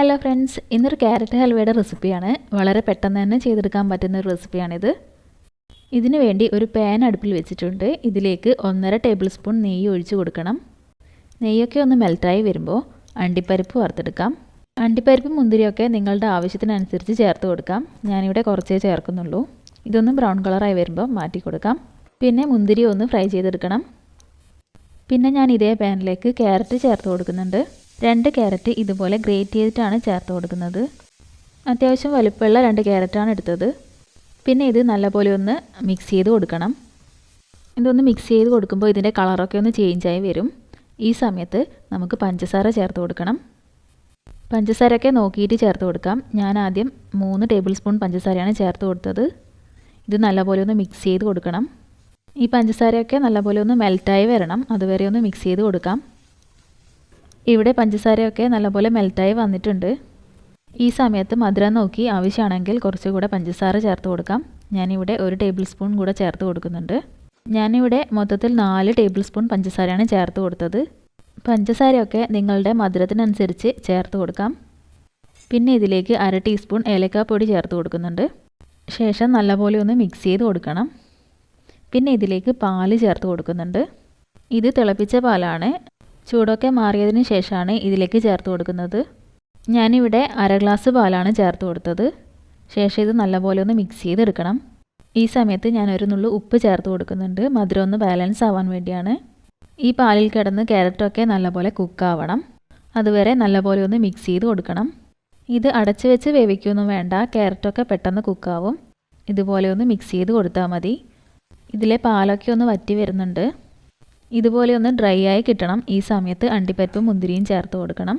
Hello friends ഇന്നൊരു carrot ഹൽവയുടെ റെസിപ്പിയാണ് വളരെ പെട്ടെന്ന് തന്നെ ചെയ്തെടുക്കാൻ പറ്റുന്ന ഒരു റെസിപ്പിയാണിത് ഇതിനു വേണ്ടി ഒരു പാൻ അടുപ്പിൽ വെച്ചിട്ടുണ്ട്. ഇതിലേക്ക് ഒന്നര ടേബിൾ സ്പൂൺ നെയ്യ് ഒഴിച്ചു കൊടുക്കണം. നെയ്യൊക്കെ ഒന്ന് മെൽറ്റായി വരുമ്പോൾ അണ്ടിപ്പരിപ്പ് വറുത്തെടുക്കാം. അണ്ടിപ്പരിപ്പ് മുന്തിരിയൊക്കെ നിങ്ങളുടെ ആവശ്യത്തിനനുസരിച്ച് ചേർത്ത് കൊടുക്കാം. ഞാനിവിടെ കുറച്ചേ ചേർക്കുന്നുള്ളൂ. ഇതൊന്ന് ബ്രൗൺ കളറായി വരുമ്പോൾ മാറ്റി കൊടുക്കാം. പിന്നെ മുന്തിരി ഒന്ന് ഫ്രൈ ചെയ്തെടുക്കണം. പിന്നെ ഞാൻ ഇതേ പാനിലേക്ക് ക്യാരറ്റ് ചേർത്ത് കൊടുക്കുന്നുണ്ട്. രണ്ട് ക്യാരറ്റ് ഇതുപോലെ ഗ്രേറ്റ് ചെയ്തിട്ടാണ് ചേർത്ത് കൊടുക്കുന്നത്. അത്യാവശ്യം വലുപ്പമുള്ള രണ്ട് ക്യാരറ്റാണ് എടുത്തത്. പിന്നെ ഇത് നല്ലപോലെ ഒന്ന് മിക്സ് ചെയ്ത് കൊടുക്കണം. ഇതൊന്ന് മിക്സ് ചെയ്ത് കൊടുക്കുമ്പോൾ ഇതിന്റെ കളറൊക്കെ ഒന്ന് ചേഞ്ചായി വരും. ഈ സമയത്ത് നമുക്ക് പഞ്ചസാര ചേർത്ത് കൊടുക്കണം. പഞ്ചസാരയൊക്കെ നോക്കിയിട്ട് ചേർത്ത് കൊടുക്കാം. ഞാൻ ആദ്യം മൂന്ന് ടേബിൾ സ്പൂൺ പഞ്ചസാരയാണ് ചേർത്ത് കൊടുത്തത്. ഇത് നല്ലപോലെ ഒന്ന് മിക്സ് ചെയ്ത് കൊടുക്കണം. ഈ പഞ്ചസാരയൊക്കെ നല്ലപോലെ ഒന്ന് മെൽറ്റായി വരണം. അതുവരെ ഒന്ന് മിക്സ് ചെയ്ത് കൊടുക്കാം. ഇവിടെ പഞ്ചസാരയൊക്കെ നല്ലപോലെ മെൽറ്റായി വന്നിട്ടുണ്ട്. ഈ സമയത്ത് മധുരം നോക്കി ആവശ്യമാണെങ്കിൽ കുറച്ചുകൂടെ പഞ്ചസാര ചേർത്ത് കൊടുക്കാം. ഞാനിവിടെ ഒരു ടേബിൾ സ്പൂൺ കൂടെ ചേർത്ത് കൊടുക്കുന്നുണ്ട്. ഞാനിവിടെ മൊത്തത്തിൽ നാല് ടേബിൾ സ്പൂൺ പഞ്ചസാരയാണ് ചേർത്ത് കൊടുത്തത്. പഞ്ചസാരയൊക്കെ നിങ്ങളുടെ മധുരത്തിനനുസരിച്ച് ചേർത്ത് കൊടുക്കാം. പിന്നെ ഇതിലേക്ക് അര ടീസ്പൂൺ ഏലക്കാപ്പൊടി ചേർത്ത് കൊടുക്കുന്നുണ്ട്. ശേഷം നല്ലപോലെ ഒന്ന് മിക്സ് ചെയ്ത് കൊടുക്കണം. പിന്നെ ഇതിലേക്ക് പാൽ ചേർത്ത് കൊടുക്കുന്നുണ്ട്. ഇത് തിളപ്പിച്ച പാലാണ്. ചൂടൊക്കെ മാറിയതിന് ശേഷമാണ് ഇതിലേക്ക് ചേർത്ത് കൊടുക്കുന്നത്. ഞാനിവിടെ അര ഗ്ലാസ് പാലാണ് ചേർത്ത് കൊടുത്തത്. ശേഷം ഇത് നല്ലപോലെ ഒന്ന് മിക്സ് ചെയ്തെടുക്കണം. ഈ സമയത്ത് ഞാൻ ഒരു നുള്ളു ഉപ്പ് ചേർത്ത് കൊടുക്കുന്നുണ്ട്. മധുരം ഒന്ന് ബാലൻസ് ആവാൻ വേണ്ടിയാണ്. ഈ പാലിൽ കിടന്ന് ക്യാരറ്റൊക്കെ നല്ലപോലെ കുക്കാവണം അതുവരെ നല്ലപോലെ ഒന്ന് മിക്സ് ചെയ്ത് കൊടുക്കണം. ഇത് അടച്ചു വെച്ച് വേവിക്കൊന്നും വേണ്ട. ക്യാരറ്റൊക്കെ പെട്ടെന്ന് കുക്കാവും ഇതുപോലെ ഒന്ന് മിക്സ് ചെയ്ത് കൊടുത്താൽ മതി. ഇതിലെ പാലൊക്കെ ഒന്ന് വറ്റി വരുന്നുണ്ട്. ഇതുപോലെ ഒന്ന് ഡ്രൈ ആയി കിട്ടണം. ഈ സമയത്ത് അണ്ടിപ്പരിപ്പും മുന്തിരിയും ചേർത്ത് കൊടുക്കണം.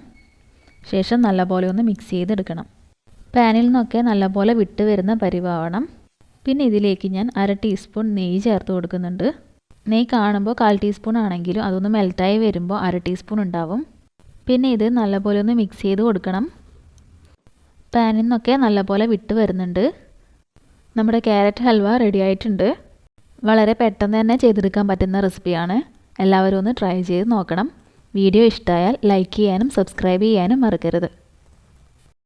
ശേഷം നല്ലപോലെ ഒന്ന് മിക്സ് ചെയ്തെടുക്കണം. പാനിൽ നിന്നൊക്കെ നല്ലപോലെ വിട്ട് വരുന്ന പരിവാവണം. പിന്നെ ഇതിലേക്ക് ഞാൻ അര ടീസ്പൂൺ നെയ്യ് ചേർത്ത് കൊടുക്കുന്നുണ്ട്. നെയ്യ് കാണുമ്പോൾ കാൽ ടീസ്പൂൺ ആണെങ്കിലും അതൊന്ന് മെൽറ്റായി വരുമ്പോൾ അര ടീസ്പൂൺ ഉണ്ടാവും. പിന്നെ ഇത് നല്ലപോലെ ഒന്ന് മിക്സ് ചെയ്ത് കൊടുക്കണം. പാനിൽ നിന്നൊക്കെ നല്ലപോലെ വിട്ട് വരുന്നുണ്ട്. നമ്മുടെ ക്യാരറ്റ് ഹൽവ റെഡി ആയിട്ടുണ്ട്. വളരെ പെട്ടെന്ന് തന്നെ ചെയ്തെടുക്കാൻ പറ്റുന്ന റെസിപ്പിയാണ് എല്ലാവരും ഒന്ന് ട്രൈ ചെയ്ത് നോക്കണം. വീഡിയോ ഇഷ്ടമായാൽ ലൈക്ക് ചെയ്യാനും സബ്സ്ക്രൈബ് ചെയ്യാനും മറക്കരുത്.